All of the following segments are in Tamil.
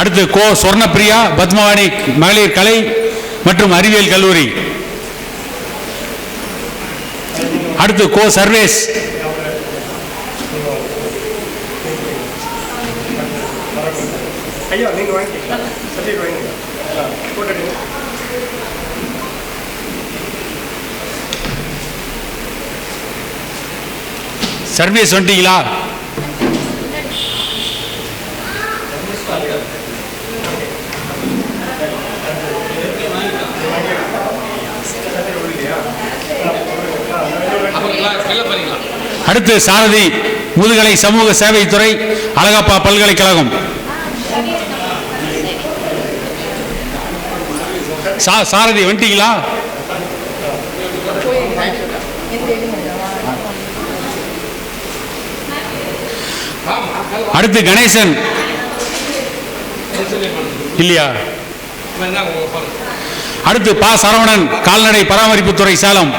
அடுத்து கோ சொர்ணப்பிரியா பத்மவாணி மகளிர் கலை மற்றும் அறிவியல் கல்லூரி. அடுத்து கோ சர்வேஸ். ஐயா நீங்க வாங்கி சர்டிஃபிகேட் வாங்கிக்கலாம் ஃபோட்டோ எடுங்க சர்வீஸ் வந்துட்டீங்களா அடுத்து சாரதி முதுகலை சமூக சேவைத்துறை அழகப்பா பல்கலைக்கழகம். சாரதி வந்துட்டீங்களா? அடுத்து கணேசன். இல்லையா? அடுத்து பா. சரவணன் கால்நடை பராமரிப்புத்துறை சேலம்.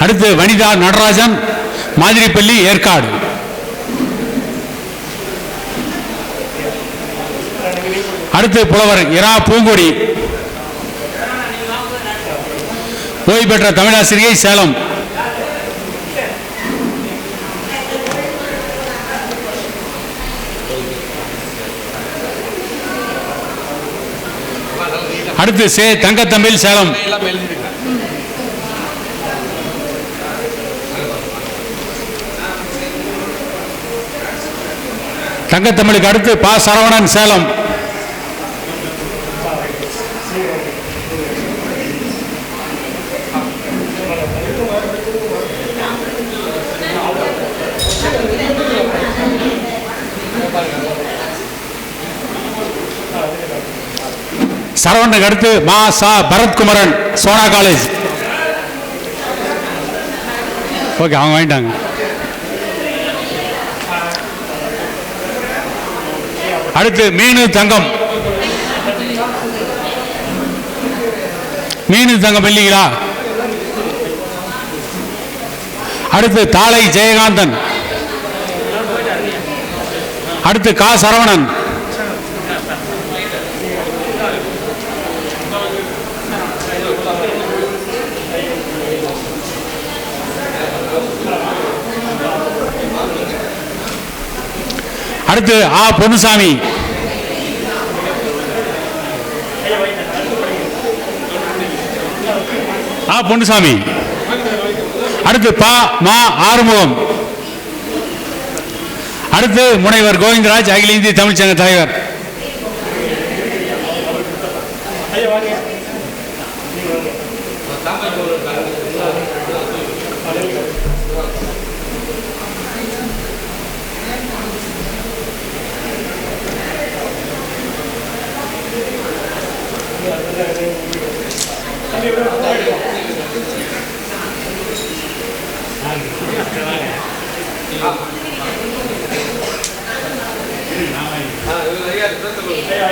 அடுத்து வனிதா நடராஜன் மாதிரிப்பள்ளி ஏற்காடு. அடுத்து புலவர் இரா பூங்கொடி. ஓய்வு பெற்ற தமிழாசிரியை சேலம். அடுத்து சே தங்கத்தமிழ் சேலம். தங்கத்தமிழுக்கு அடுத்து பா சரவணன் சேலம். சரவணனுக்கு அடுத்து மா சா பரத்குமரன் சோனா காலேஜ். ஓகே அவங்க வாங்கிட்டாங்க. அடுத்து மீனு தங்கம். மீனு தங்கம் இல்லைங்களா அடுத்து தாளை ஜெயகாந்தன். அடுத்து கா சரவணன். அடுத்து ஆ பொன்னுசாமி. ஆ பொன்னுசாமி. அடுத்து பா மா ஆறுமுகம். அடுத்து முனைவர் கோவிந்தராஜ் அகில இந்திய தமிழ்ச்சங்க தலைவர்.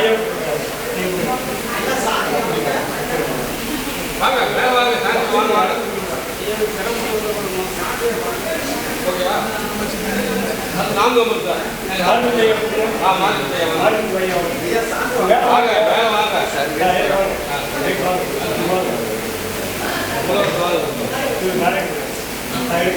ஐயா வாங்க ஐயா ஐயா ஆறு ஐயா ஆறு ஐயா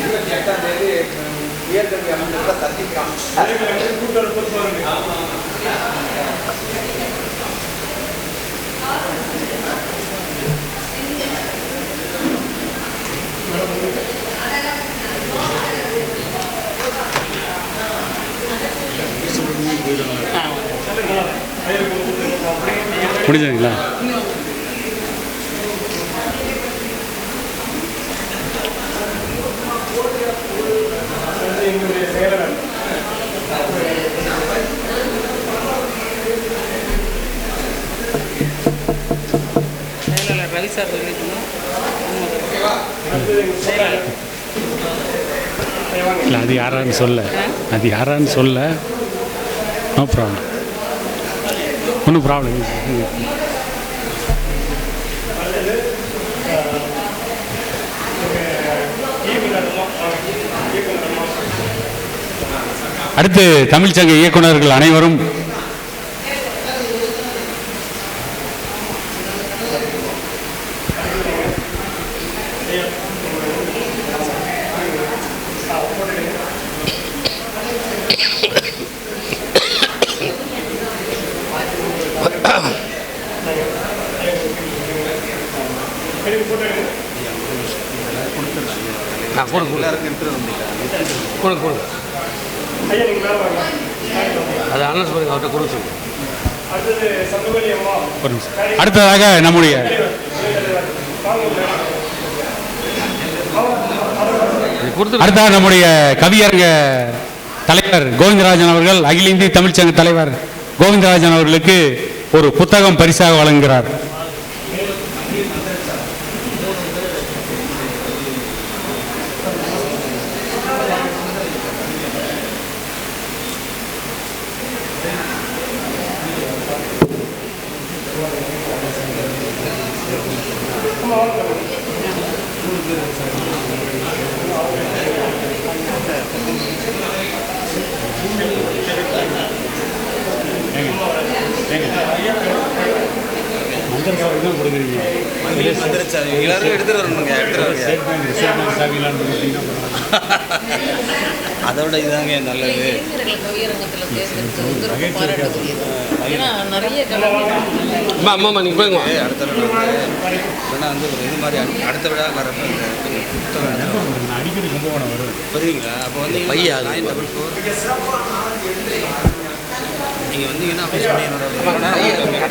இருபத்தி எட்டாம் தேதி உயர்கல்வி அமைச்சர் சந்திக்கிறான் முடிஞ்சதுங்களா? சார் சொல்லியிருக்கணும் இல்லை அது யாரான்னு சொல்ல. அது யாரான்னு சொல்ல. நோ ப்ராப்ளம் ஒன்றும் ப்ராப்ளம் அடுத்து தமிழ்ச்சங்க இயக்குனர்கள் அனைவரும் நான் கொடுங்க கொடுங்க கொடுங்க. அது அனௌன்ஸ் பண்ணுங்க அவர்கிட்ட கொடுக்க சொல்லுங்க. ஒரு நிமிஷம். அடுத்ததாக நம்முடைய அடுத்ததாக நம்முடைய கவியரங்க தலைவர் கோவிந்தராஜன் அவர்கள் அகில இந்திய தமிழ்ச்சங்க தலைவர் கோவிந்தராஜன் அவர்களுக்கு ஒரு புத்தகம் பரிசாக வழங்குகிறார். எல்லாரும் எடுத்துட்டு வரணுங்க எடுத்துட்டு வரங்க. அதோட இதாங்க நல்லது. அம்மா அம்மா நீங்கள் போய்ங்க அடுத்த விழா வேணா வந்து ஒரு இது மாதிரி அடு- அடுத்த விழா வரப்ப அடிக்கடி கும்பகோணம் வரும் வருவீங்களா அப்போ வந்து பையா அது. நைன் டபுள் ஃபோர் நீங்கள் வந்தீங்கன்னா அப்படியே சொன்னீங்கன்னா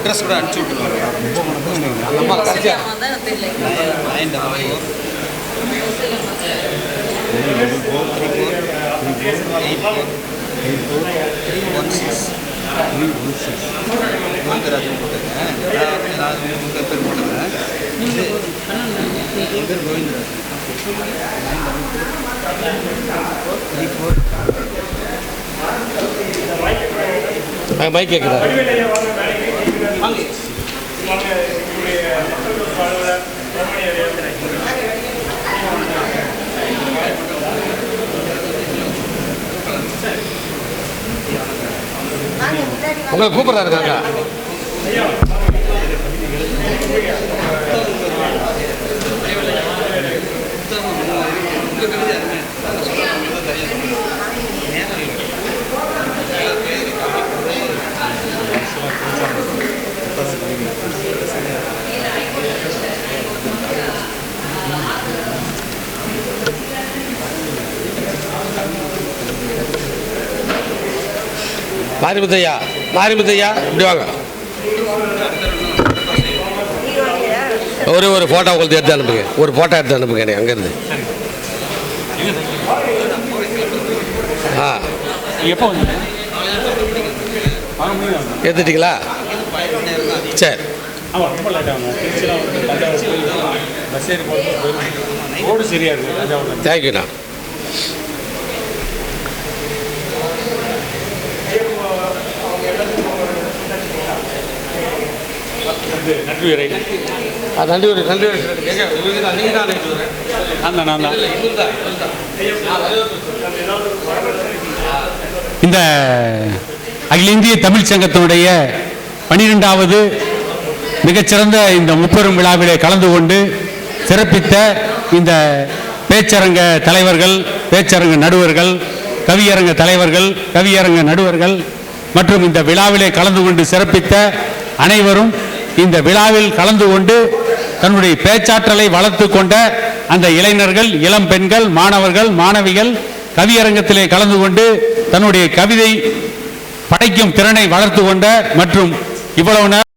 அட்ரஸ் கூட அனுப்பிச்சி விட்டுருவாங்க அம்மா கடைசியா ஒன் சிக்ஸ் கோவிந்தராஜன் போட்டுருங்க நான் வந்து பேர் போட்டுருங்க என் பேர் கோவிந்தராஜன் த்ரீ ஃபோர் மைக் கேட்குறா வாங்க. எங்களுடைய மக்கள் அலுவலர் உங்களை கூப்பிட்றாரு காக்கா மாரிமுத்தையா மாரிமுத்தையா இப்படி வாங்க. ஒரு ஒரு ஃபோட்டோ உங்களுக்கு எடுத்து அனுப்புங்க. ஒரு ஃபோட்டோ எடுத்து அனுப்புங்க எனக்கு அங்கேருந்து. ஆ. எப்போ எடுத்துட்டீங்களா? சரி. ஆமாம் நன்றி உரை. நன்றி ஒரு நன்றி வரேன் நான் தான் நான் தான். இந்த அகில இந்திய தமிழ் சங்கத்தினுடைய பனிரெண்டாவது மிகச்சிறந்த இந்த முப்பெரும் விழாவிலே கலந்து கொண்டு சிறப்பித்த இந்த பேச்சரங்க தலைவர்கள் பேச்சரங்க நடுவர்கள் கவியரங்க தலைவர்கள் கவியரங்க நடுவர்கள் மற்றும் இந்த விழாவிலே கலந்து கொண்டு சிறப்பித்த அனைவரும் இந்த விழாவில் கலந்து கொண்டு தன்னுடைய பேச்சாற்றலை வளர்த்து கொண்ட அந்த இளைஞர்கள் இளம் பெண்கள் மாணவர்கள் மாணவிகள் கவியரங்கத்திலே கலந்து கொண்டு தன்னுடைய கவிதை படைக்கும் திறனை வளர்த்து கொண்ட மற்றும் இவ்வளவு